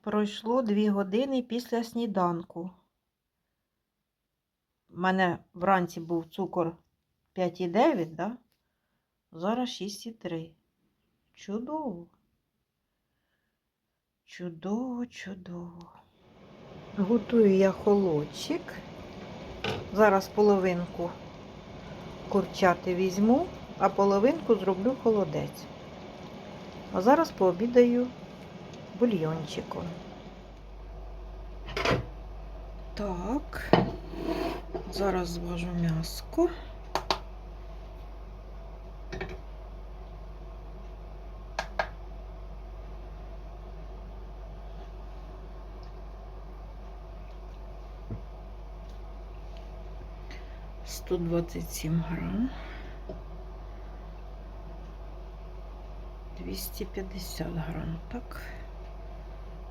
Пройшло 2 години після сніданку. У мене вранці був цукор 5,9, да? Зараз 6,3. Чудово. Чудово, чудово. Готую я холодчик. Зараз половинку курчати візьму, а половинку зроблю холодець. А зараз пообідаю бульйончиком. Так, зараз зважу м'яско. Сто двадцять сім грам. 250 грам, так.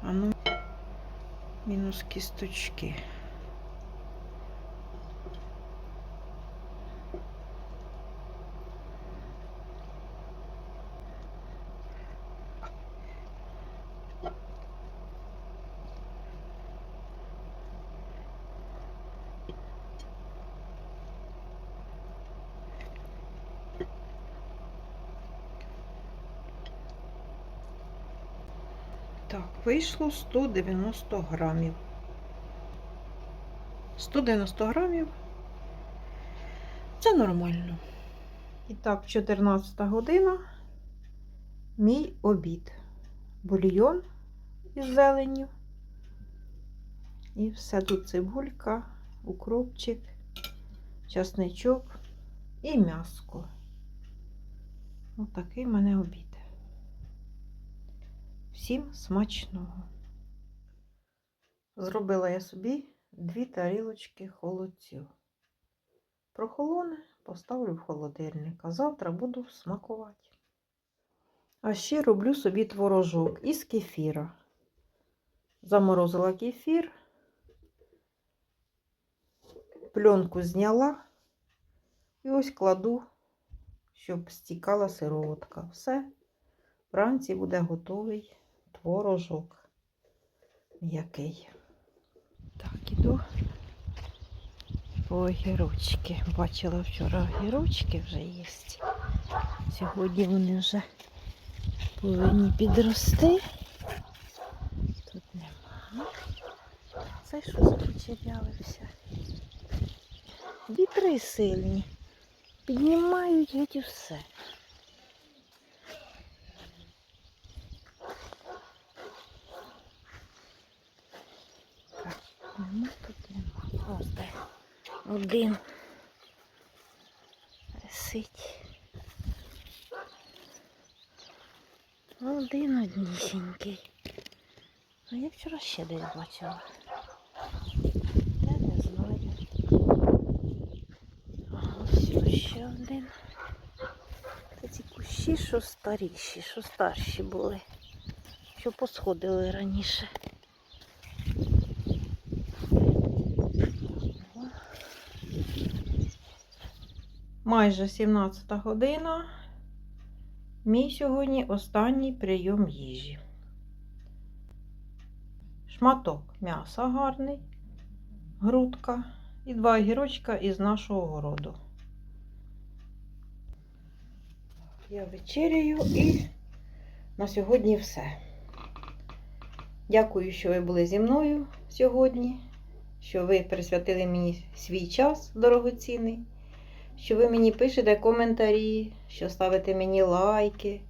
А ну, мінус кісточки. Так, вийшло 190 грамів. 190 грамів. Це нормально. І так, 14 година. Мій обід. Бульйон із зеленню. І все тут цибулька, укропчик, часничок і м'яско. Отакий в мене обід. Всім смачного. Зробила я собі дві тарілочки холодцю. Прохолоне поставлю в холодильник, а завтра буду смакувати. А ще роблю собі творожок із кефіра. Заморозила кефір, пленку зняла і ось кладу, щоб стікала сироватка. Все, вранці буде готовий творожок м'який. Так, іду по огірочки. Бачила вчора огірочки вже є. Сьогодні вони вже повинні підрости. Тут нема. Це щось почерявився. Вітри сильні. Піднімають геть і все. Нема тут нема. Ось. Один. Висить. Один однісінький. А я вчора ще десь бачила. Я не знаю. Ось ще один. Ці кущі, що старіші, що старші були. Що посходили раніше. Майже 17 година. Мій сьогодні останній прийом їжі. Шматок м'яса гарний, грудка і два огірочка із нашого городу. Я вечеряю і на сьогодні все. Дякую, що ви були зі мною сьогодні, що ви присвятили мені свій час дорогоцінний що ви мені пишете коментарі, що ставите мені лайки,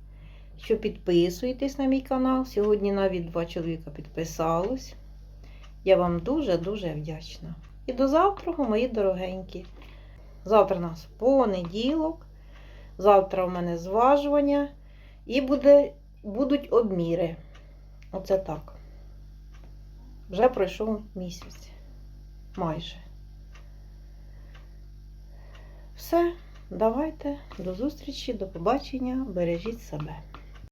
що підписуєтесь на мій канал. Сьогодні навіть два чоловіка підписалось. Я вам дуже-дуже вдячна. І до завтра, мої дорогенькі. Завтра у нас понеділок. Завтра у мене зважування і буде, будуть обміри. Оце так. Вже пройшов місяць. Майже. Все, давайте, до зустрічі, до побачення, бережіть себе.